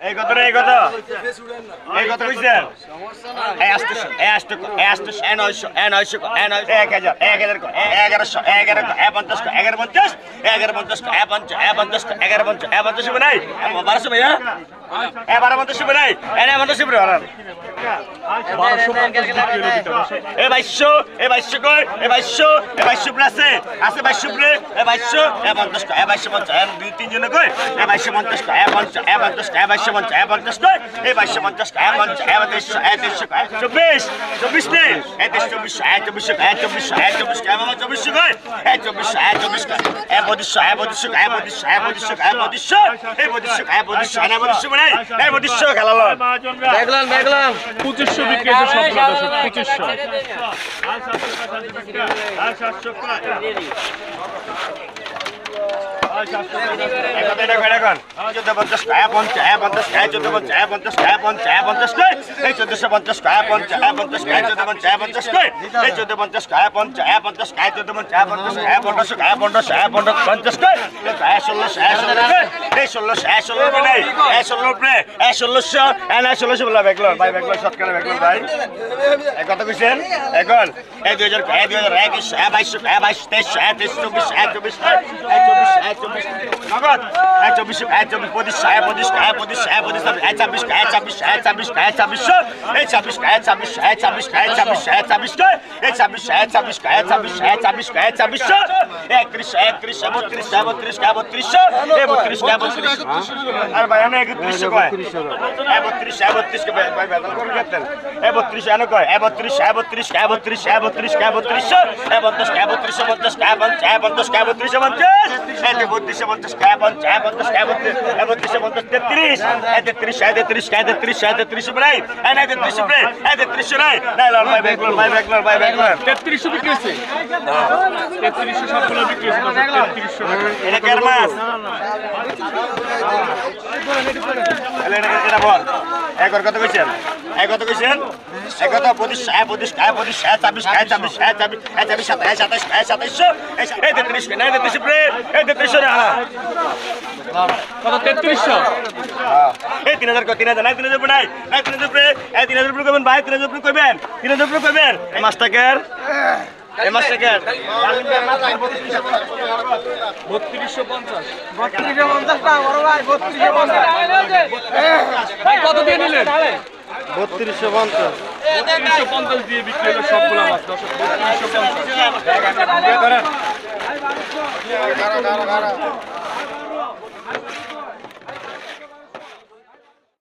এই কত রে, এই কত? এই কত বুঝছেন এই আসতে এই আসতে এই আসতে এ নয়শো এ নয়শো এ নয়শো, এক হাজার এক হাজার এগারোশো এগারো এ পঞ্চাশ এগারো পঞ্চাশ এগারো পঞ্চাশ এ পঞ্চাশ এ পঞ্চাশ এগারো পঞ্চাশ এ পঞ্চাশ নাই? বারোশো ভাইয়া? এ বারো পঞ্চাশ নাই? এ পঞ্চাশ এ বাইশশো এ বাইশশো কই এ বাইশশো এ বাইশশো উপরে আছে আছে বাইশশো উপরে এ বাইশশো এ পঞ্চাশ এ বাইশশো পঞ্চাশ এ দুই কই এ বাইশশো পঞ্চাশ এ পঞ্চাশ এ পঞ্চাশ এ বাইশশো পঞ্চাশ এ পঞ্চাশ কই এ বাইশশো পঞ্চাশ এ পঞ্চাশ এ তেইশশো এ তেইশশো চব্বিশ চব্বিশ এ তেইশ চব্বিশশো এ চব্বিশশো এ চব্বিশশো এ চব্বিশ এ বাবা চব্বিশশো কই এ চব্বিশশো এ চব্বিশ এ এ পঁচিশশো এ পঁচিশশো এ পঁচিশশো এ পঁচিশশো এ পঁচিশশো এ পঁচিশশো এ মানে এ পঁচিশশো খেলা দেখলাম দেখলাম পঁচিশশো বিক্রেতা সতেরো দশক পঁচিশশো আর সাতশো আর সাতশো কত কইছেন এখন এই দুই হাজার দুই হাজার এক বাইশ বাইশ তেইশ চব্বিশ এক চব্বিশ এক চব্বিশ এ চব্বিশ নগদ এ চব্বিশ এ চব্বিশ পঁচিশশো এ পঁচিশ এ পঁচিশ এ পঁচিশ এ ছাব্বিশ এ ছাব্বিশ এ ছাব্বিশ এ ছাব্বিশশো এ ছাব্বিশ এ ছাব্বিশ এ ছাব্বিশ এ ছাব্বিশ এ ছাব্বিশ এ ছাব্বিশ এ ছাব্বিশ এ ছাব্বিশ এ ছাব্বিশ এ ছাব্বিশশো একত্রিশ একত্রিশ সাড়ে বত্রিশে পঞ্চাশ খায় পঞ্চাশ হ্যাঁ পঞ্চাশ খায় বত্রিশ হ্যাঁ বত্রিশে পঞ্চাশ তেত্রিশ। হ্যাঁ তেত্রিশ হ্যাঁ তেত্রিশ হ্যাঁ তেত্রিশ হ্যাঁ তেত্রিশ প্রায় হ্যাঁ না তেত্রিশ প্রায় হ্যাঁ তেত্রিশ নাই না লড় ভাই ব্যাগলার ভাই ব্যাগলার ভাই ব্যাগলার তেত্রিশশো বিক্রি হয়েছে। তেত্রিশশো সবগুলো বিক্রি হয়েছে তেত্রিশশো। এটা কের মাছ? এটা বল। একর কত কইছেন এক কত কইছেন এক কত পঁচিশ এ পঁচিশ এ পঁচিশ এ ছাব্বিশ এ ছাব্বিশ এ ছাব্বিশ এ ছাব্বিশ সাতাশ সাতাশ এ সাতাইশশো এই তেত্রিশ নাই তেত্রিশ প্রে এই তেত্রিশশো না কত তেত্রিশশো এই তিন হাজার তিন হাজার নাই তিন হাজার নাই নাই তিন হাজার এই তিন হাজার করবেন ভাই তিন হাজার করবেন তিন হাজার করবেন এই মাছটাকের এই মাছটাকের বত্রিশশো পঞ্চাশ। কত দিয়ে নিলেন বত্রিশশো পঞ্চাশ। বত্রিশশো পঞ্চাশ দিয়ে বিক্রি হলো সবগুলো মাছ দর্শক বত্রিশশো পঞ্চাশ